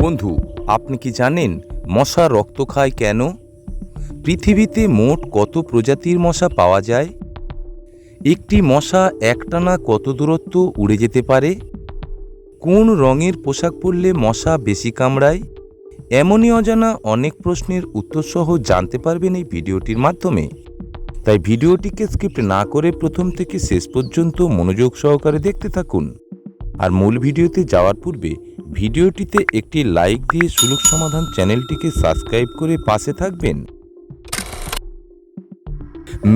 বন্ধু, আপনি কি জানেন মশা রক্ত খায় কেন? পৃথিবীতে মোট কত প্রজাতির মশা পাওয়া যায়? একটি মশা একটানা কত দূরত্ব উড়ে যেতে পারে? কোন রঙের পোশাক পরলে মশা বেশি কামড়ায়? এমনই অজানা অনেক প্রশ্নের উত্তরসহ জানতে পারবেন এই ভিডিওটির মাধ্যমে। তাই ভিডিওটিকে স্কিপ্ট না করে প্রথম থেকে শেষ পর্যন্ত মনোযোগ সহকারে দেখতে থাকুন। আর মূল ভিডিওতে যাওয়ার পূর্বে ভিডিওটিতে একটি লাইক দিয়ে সুলুক সমাধান চ্যানেলটিকে সাবস্ক্রাইব করে পাশে থাকবেন।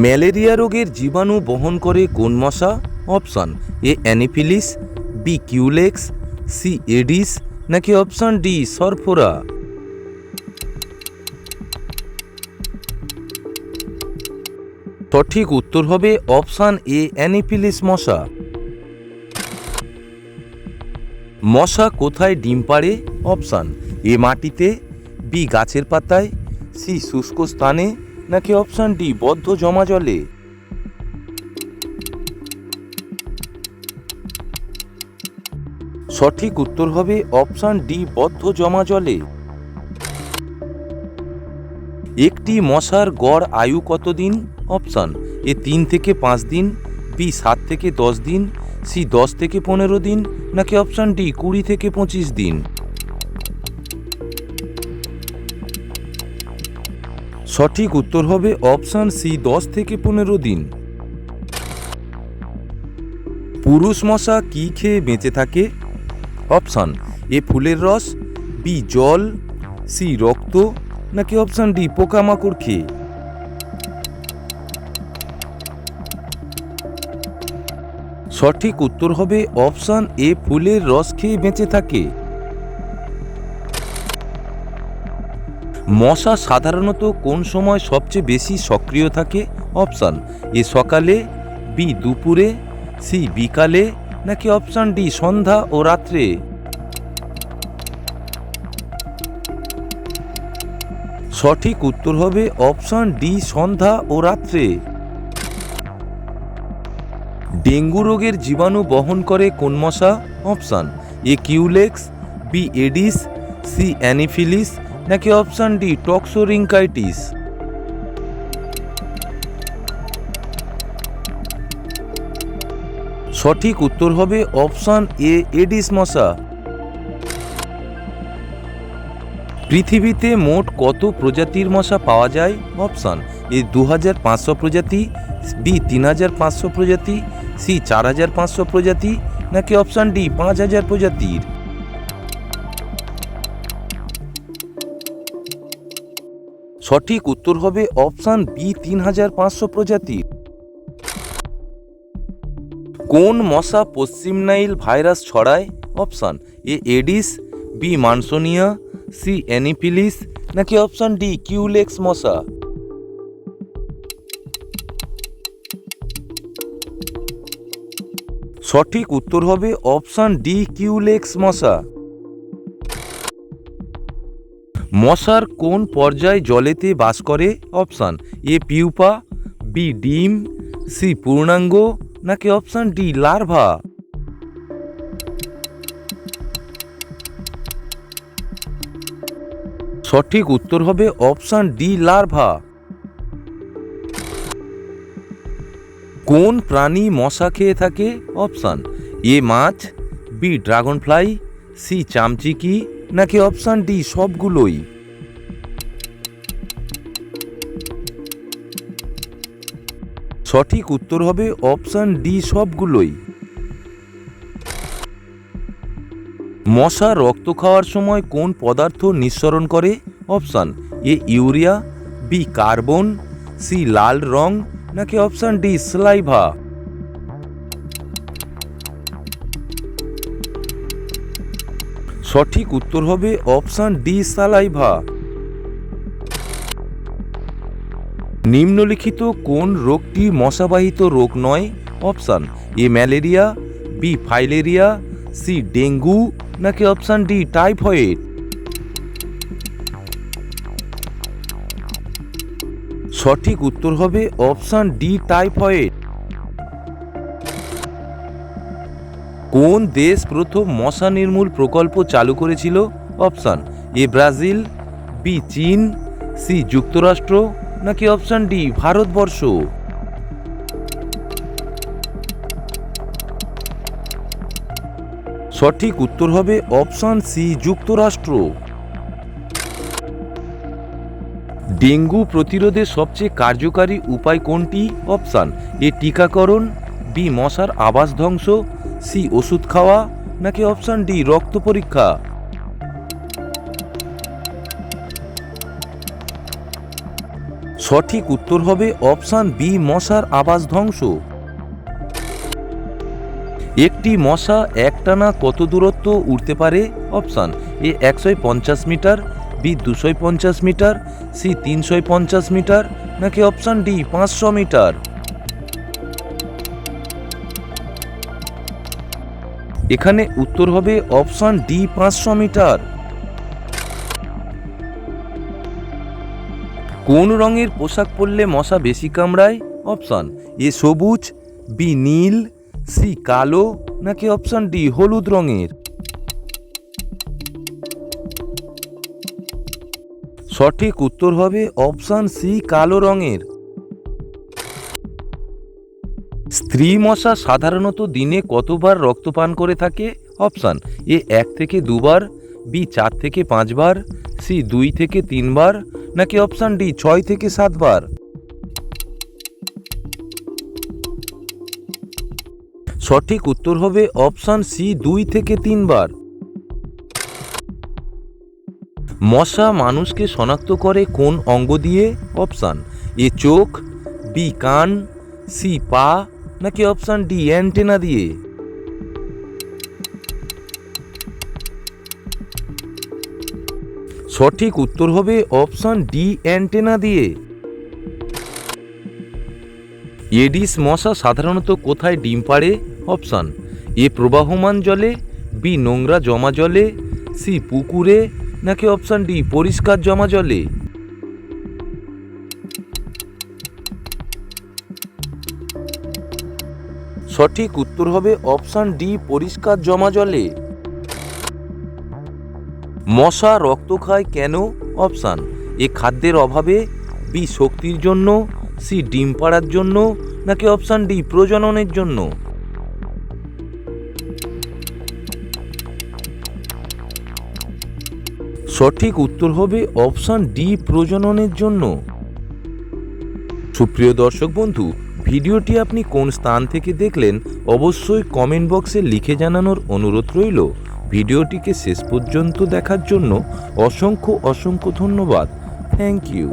ম্যালেরিয়া রোগের জীবাণু বহন করে কোন মশা? Option A anopheles, B culex, C aedes, নাকি অপশন ডি সরফোরা? সঠিক উত্তর হবে অপশন এ অ্যানিফিলিস মশা। মশা কোথায় ডিম পাড়ে? অপশান এ মাটিতে, বি গাছের পাতায়, সি শুষ্ক স্থানে, নাকি অপশান ডি বদ্ধ জমা জলে? সঠিক উত্তর হবে অপশান ডি বদ্ধ জমা জলে। একটি মশার গড় আয়ু কতদিন? অপশান এ তিন থেকে পাঁচ দিন, বি সাত থেকে দশ দিন সি দশ থেকে পনেরো দিন, নাকি অপশান ডি কুড়ি থেকে পঁচিশ দিন? সঠিক উত্তর হবে অপশান সি দশ থেকে পনেরো দিন। পুরুষ মশা কি খেয়ে বেঁচে থাকে? অপশান এ ফুলের রস, বি জল, সি রক্ত, নাকি অপশান ডি পোকামাকড় খেয়ে? সঠিক উত্তর হবে অপশান এ, ফুলের রস খেয়ে বেঁচে থাকে। মশা সাধারণত কোন সময় সবচেয়ে বেশি সক্রিয় থাকে? অপশান এ, সকালে, বি, দুপুরে, সি, বিকালে, নাকি অপশান ডি, সন্ধ্যা ও রাত্রে? সঠিক উত্তর হবে অপশান ডি, সন্ধ্যা ও রাত্রে। ডেঙ্গু রোগের জীবাণু বহন করে কোন মশা? Option, A culex, B aedes, C anopheles, নাকি অপশান ডি টক্সোরিঙ্কাইটিস? সঠিক উত্তর হবে অপশান এ, এডিস মশা। পৃথিবীতে মোট কত প্রজাতির মশা পাওয়া যায়? অপশান, এ দু হাজার পাঁচশো প্রজাতি, বি তিন হাজার পাঁচশো প্রজাতি সি চার হাজার পাঁচশো প্রজাতি নাকি অপশান ডি পাঁচ হাজার প্রজাতির? সঠিক উত্তর হবে অপশান বি তিন হাজার পাঁচশো প্রজাতির। কোন মশা পশ্চিম নাইল ভাইরাস ছড়ায়? Option A aedes, B mansonia, C anopheles নাকি অপশান ডি কিউলেক্স মশা? সঠিক উত্তর হবে অপশান ডি কিউলেক্স মশা। মশার কোন পর্যায় জলেতে বাস করে? অপশান এ পিউপা, বি ডিম, সি পূর্ণাঙ্গ, নাকি অপশান ডি লার্ভা? সঠিক উত্তর হবে অপশান ডি লার্ভা। কোন প্রাণী মশা খেয়ে থাকে? অপশান, এ মাছ, বি ড্রাগন ফ্লাই সি চামচিকি, নাকি অপশান ডি সবগুলোই? সঠিক উত্তর হবে অপশান ডি সবগুলোই। মশা রক্ত খাওয়ার সময় কোন পদার্থ নিঃসরণ করে? Option, A urea, B carbon, C লাল রং নাকি অপশান ডি স্লাইভা সঠিক উত্তর হবে অপশান ডি সালাইভা নিম্নলিখিত কোন রোগটি মশাবাহিত রোগ নয়? Option A, malaria, B, filaria, C, dengue, নাকি অপশান ডি, টাইফয়েড? সঠিক উত্তর হবে অপশান ডি, টাইফয়েড। কোন দেশ প্রথম মশা নির্মূল প্রকল্প চালু করেছিল? অপশান এ, ব্রাজিল, বি, চীন, সি, যুক্তরাষ্ট্র, নাকি অপশান ডি, ভারতবর্ষ? সঠিক উত্তর হবে অপশান সি, যুক্তরাষ্ট্র। ডেঙ্গু প্রতিরোধে সবচেয়ে কার্যকারী উপায় কোনটি? অপশান, এ টিকাকরণ, বি মশার আবাস ধ্বংস, সি ওষুধ খাওয়া, নাকি অপশান ডি রক্ত পরীক্ষা? সঠিক উত্তর হবে অপশান বি, মশার আবাস ধ্বংস। একটি মশা একটানা কত দূরত্ব উড়তে পারে? অপশান, এ একশো পঞ্চাশ মিটার বি দুশো পঞ্চাশ মিটার, সি তিনশো পঞ্চাশ মিটার, নাকি অপশান ডি পাঁচশো মিটার? এখানে উত্তর হবে অপশান ডি পাঁচশো মিটার। কোন রঙের পোশাক পরলে মশা বেশি কামড়ায়? অপশান এ সবুজ, বি নীল, সি কালো, নাকি অপশান ডি হলুদ রঙের? সঠিক উত্তর হবে অপশান সি কালো রঙের। স্ত্রী মশা সাধারণত দিনে কতবার রক্তপান করে থাকে? অপশান এ এক থেকে দুবার বি চার থেকে পাঁচবার সি দুই থেকে তিনবার, নাকি অপশান ডি ছয় থেকে সাতবার? সঠিক উত্তর হবে অপশান সি দুই থেকে তিনবার। মশা মানুষকে শনাক্ত করে কোন অঙ্গ দিয়ে? অপশান এ চোখ, বি কান, সি পা, নাকি অপশান ডি অ্যান্টেনা দিয়ে? সঠিক উত্তর হবে অপশান ডি অ্যান্টেনা দিয়ে। এডিস মশা সাধারণত কোথায় ডিম পাড়ে? অপশান এ প্রবাহমান জলে, বি নোংরা জমা জলে, সি পুকুরে নাকি অপশান ডি পরিষ্কার জমা জলে? সঠিক উত্তর হবে অপশান ডি পরিষ্কার জমা জলে। মশা রক্ত খায় কেন? অপশান এ খাদ্যের অভাবে বি শক্তির জন্য সি ডিম পাড়ার জন্য, নাকি অপশান ডি প্রজননের জন্য? সঠিক উত্তর হবে অপশান ডি প্রজননের জন্য। সুপ্রিয় দর্শক বন্ধু, ভিডিওটি আপনি কোন স্থান থেকে দেখলেন অবশ্যই কমেন্ট বক্সে লিখে জানানোর অনুরোধ রইল। ভিডিওটিকে শেষ পর্যন্ত দেখার জন্য অসংখ্য অসংখ্য ধন্যবাদ। Thank you.